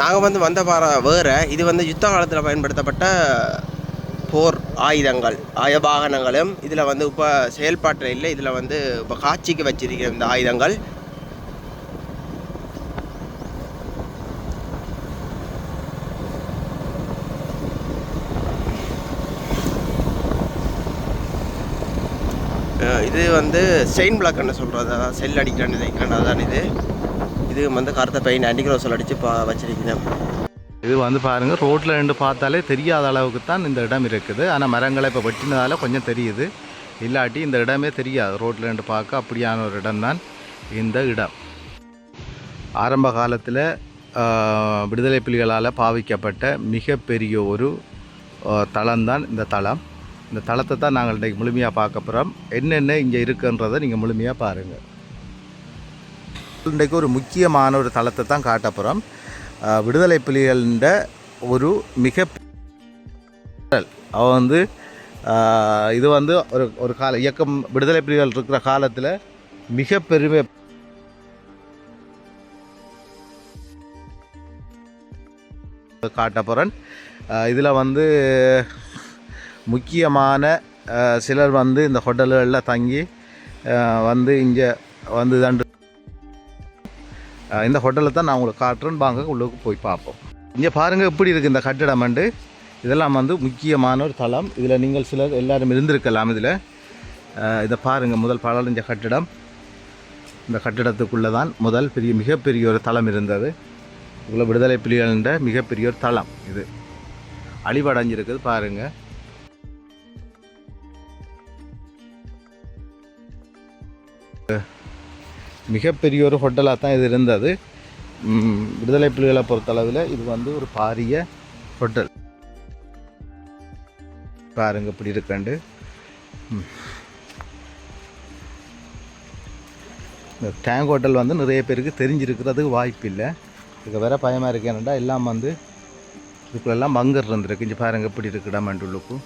நாங்கள் வந்து வந்த பாறை வேறு. இது வந்து யுத்த காலத்தில் பயன்படுத்தப்பட்ட போர் ஆயுதங்கள் ஆய வாகனங்களும் இதில் வந்து இப்போ செயல்பாட்டில் இல்லை. இதில் வந்து இப்போ காட்சிக்கு வச்சிருக்கிற இந்த ஆயுதங்கள். இது வந்து செயின் பிளாக்னு சொல்கிறது செல் அடிக்கிறேன்னு நினைக்கிறேன் அதான் இது. இது வந்து கருத்த பெயின் ஆன்டிக்ரோசல் அடித்து பா வச்சிருக்கிறேன் இது வந்து பாருங்கள் ரோட்டில் நின்று பார்த்தாலே தெரியாத அளவுக்கு தான் இந்த இடம் இருக்குது. ஆனால் மரங்களை இப்போ வெட்டினதால கொஞ்சம் தெரியுது. இல்லாட்டி இந்த இடமே தெரியாது. ரோட்டில் நின்று பார்க்க அப்படியான ஒரு இடம் தான் இந்த இடம். ஆரம்ப காலத்தில் விடுதலை புலிகளால் பாவிக்கப்பட்ட மிகப்பெரிய ஒரு தளம்தான் இந்த தளம். இந்த தளத்தை தான் நாங்கள் இன்றைக்கு முழுமையாக பார்க்க போகிறோம் என்னென்ன இங்கே இருக்குன்றதை நீங்கள் முழுமையாக பாருங்கள் இன்றைக்கு ஒரு முக்கியமான ஒரு தளத்தை தான் காட்ட போகிறோம் விடுதலை புலிகளின் ஒரு மிக அவ வந்து இது வந்து ஒரு ஒரு கால இயக்கம் விடுதலை புலிகள் இருக்கிற காலத்தில் மிக பெருமை காட்ட போகிறேன் இதில் வந்து முக்கியமான சிலர் வந்து இந்த ஹோட்டல்களில் தங்கி வந்து இங்கே வந்து தண்டு இந்த ஹோட்டலில் தான் நான் உங்களுக்கு காட்டுறேன். வாங்க உள்ளுக்கு போய் பார்ப்போம். இங்கே பாருங்கள் எப்படி இருக்குது இந்த கட்டிடம் வந்து இதெல்லாம் வந்து முக்கியமான ஒரு தளம். இதில் நீங்கள் சிலர் எல்லோரும் இருந்திருக்கலாம் இதில். இதை பாருங்கள் முதல் பழஞ்ச கட்டிடம். இந்த கட்டிடத்துக்குள்ளே தான் முதல் பெரிய மிகப்பெரிய ஒரு தளம் இருந்தது. இவ்வளோ விடுதலை புலிகள்ன்ற மிகப்பெரிய ஒரு தளம் இது. அழிவடைஞ்சிருக்குது பாருங்கள் மிகப்பெரிய ஒரு ஹோட்டலாக தான் இது இருந்தது. விடுதலை புலிகளை பொறுத்தளவில் இது வந்து ஒரு பாரிய ஹோட்டல். பாருங்க இப்படி இருக்கண்டு. இந்த டேங்க் ஹோட்டல் வந்து நிறைய பேருக்கு தெரிஞ்சிருக்கிறதுக்கு வாய்ப்பு இல்லை. இதுக்கு வேற பயமாக இருக்கு என்னடா எல்லாம் வந்து இதுக்குள்ளெல்லாம் பங்கர் இருந்திருக்கு. இங்கே பாருங்க இப்படி இருக்குடா மண்டுள்ளுக்கும்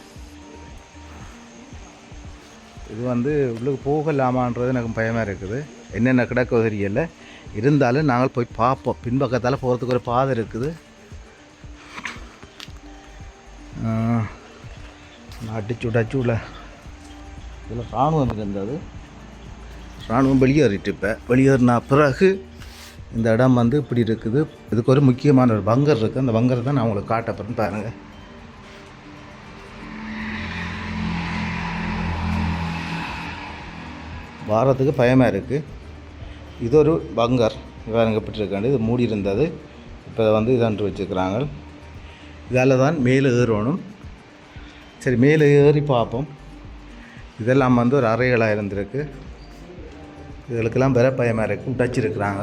இது வந்து உள்ளுக்கு போகலாமான்றது எனக்கு பயமாக இருக்குது. என்னென்ன கிடக்கோ தெரியல. இருந்தாலும் நாங்கள் போய் பார்ப்போம். பின்பக்கத்தால் போகிறதுக்கு ஒரு பாதை இருக்குது. ஆஹ், அடிச்சு விட அடிச்சு இதில் இராணுவம் இருந்தது இராணுவம் வெளியேறிட்டு இப்போ. வெளியேறின பிறகு இந்த இடம் வந்து இப்படி இருக்குது. இதுக்கு ஒரு முக்கியமான ஒரு பங்கர் இருக்குது அந்த பங்கரை தான் நான் உங்களுக்கு காட்ட பாருங்கள் வாரத்துக்கு பயமாக இருக்குது இது ஒரு பங்கர் வேறுங்க இது மூடி இருந்தது இப்போ வந்து இதாண்டு வச்சுருக்கிறாங்க. இதால் தான் மேலே ஏறணும். சரி மேலே ஏறி பார்ப்போம். இதெல்லாம் வந்து ஒரு அறைகளாக இருந்திருக்கு. இதுகளுக்கெல்லாம் வேற பயமாக இருக்குது விட்டச்சிருக்கிறாங்க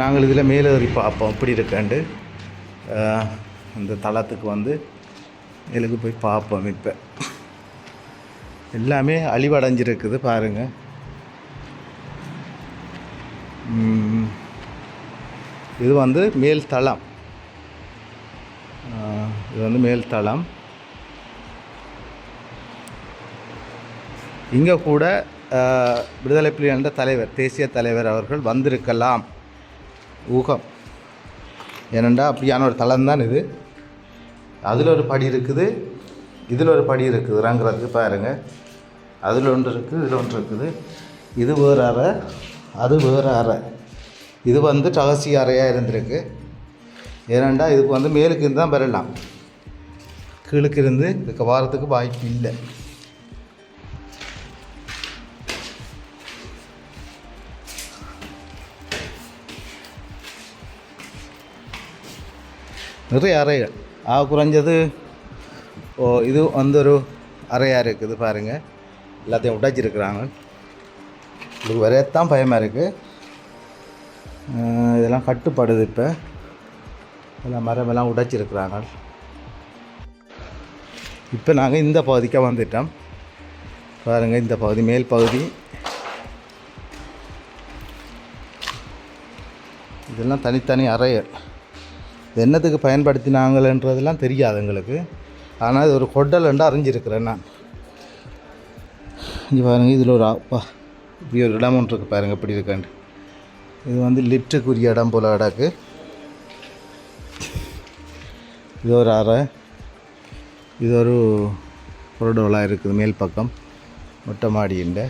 நாங்கள் இதில் மேலே ஏறி பார்ப்போம். இப்படி இருக்காண்டு. இந்த தளத்துக்கு வந்து மேலுக்கு போய் பார்ப்போம் இப்போ. எல்லாமே அழிவடைஞ்சிருக்குது பாருங்கள் இது வந்து மேல் தளம். இது வந்து மேல் தளம். இங்கே கூட விடுதலை புலிகள தலைவர் தேசிய தலைவர் அவர்கள் வந்திருக்கலாம். ஊகம். ஏனெண்டா அப்படியான ஒரு தளம் தான் இது. அதில் ஒரு படி இருக்குது. இதில் ஒரு படி இருக்குது. பாருங்கள் அதில் ஒன்று இருக்குது இதில் ஒன்று இருக்குது. இது வேறு அறை அது வேறு அறை. இது வந்து ரகசிய அறையாக இருந்திருக்கு. ஏனெண்டா இதுக்கு வந்து மேலுக்கு இருந்து தான் பெறலாம் கீழுக்கு இருந்து இதுக்கு வாரத்துக்கு வாய்ப்பு இல்லை. நிறைய அறைகள். ஆ குறைஞ்சது ஓ இது வந்து ஒரு அறையாக இருக்குது பாருங்கள் எல்லாத்தையும் உடைச்சிருக்கிறாங்க இதுக்கு வரையத்தான் பயமாக இருக்குது இதெல்லாம் கட்டுப்படுது இப்போ. இதெல்லாம் மரமெல்லாம் உடைச்சிருக்கிறாங்க இப்போ நாங்கள் இந்த பகுதிக்கு வந்துட்டோம். பாருங்கள் இந்த பகுதி மேல் பகுதி. இதெல்லாம் தனித்தனி அறைகள். இது என்னத்துக்கு பயன்படுத்தினாங்கன்றதெல்லாம் தெரியாது எங்களுக்கு. ஆனால் இது ஒரு கொட்டல்ண்டு அறிஞ்சிருக்கிறேன் நான். இங்கே பாருங்க இதில் ஒரு அப்பா இப்படி ஒரு இடம் ஒன்று இருக்குது பாருங்க இப்படி இருக்காண்டு. இது வந்து லிஃப்ட்டுக்குரிய இடம் போல் அடாக்கு. இது ஒரு அறை இது ஒரு கொரடோலாக இருக்குது மேல் பக்கம். மொட்டை மாடியுண்ட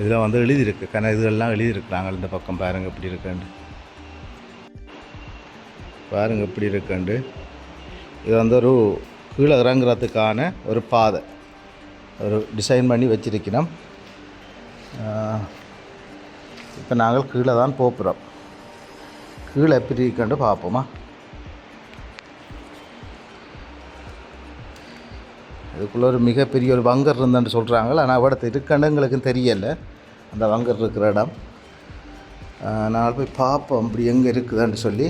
இதில் வந்து எழுதியிருக்கு கன இதுகள்லாம் எழுதியிருக்கிறாங்க இந்த பக்கம் பாருங்கள் எப்படி இருக்காண்டு. பாருங்கள் எப்படி இருக்காண்டு. இது வந்து ஒரு கீழே இறங்குறதுக்கான ஒரு பாதை. ஒரு டிசைன் பண்ணி வச்சிருக்கிறோம் இப்போ நாங்கள் கீழே தான் போகிறோம் கீழே எப்படி இருக்கண்டு பார்ப்போமா. இதுக்குள்ளே ஒரு மிகப்பெரிய ஒரு வங்கர் இருந்தேன்னு சொல்கிறாங்க ஆனால் அவடத்தை இருக்கன்னு எங்களுக்கு தெரியலை. அந்த வங்கர் இருக்கிற இடம். நாங்கள் போய் பார்ப்போம். அப்படி எங்கே இருக்குதுன்னு சொல்லி.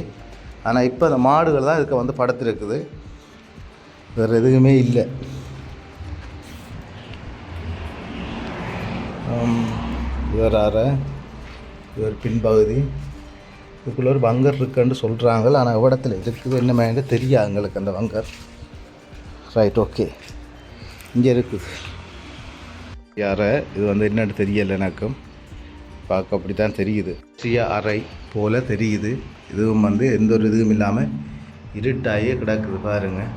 ஆனால் இப்போ அந்த மாடுகள் தான் இதுக்கு வந்து படுத்துருக்குது. வேறு எதுவுமே இல்லை. இவர் இது ஒரு பின்பகுதி. இதுக்குள்ளே ஒரு வங்கர் இருக்குன்னு சொல்கிறாங்க ஆனால் இடத்துல இருக்குது என்னமேன்னு தெரியா எங்களுக்கு அந்த வங்கர். ரைட் ஓகே இங்கே இருக்குது. யார இது வந்து என்னென்னு தெரியல எனக்கும். பார்க்க அப்படி தான் தெரியுது. சிறிய அறை போல் தெரியுது. இதுவும் வந்து எந்த ஒரு இதுவும் இல்லாமல் இருட்டாயே கிடக்குது பாருங்கள்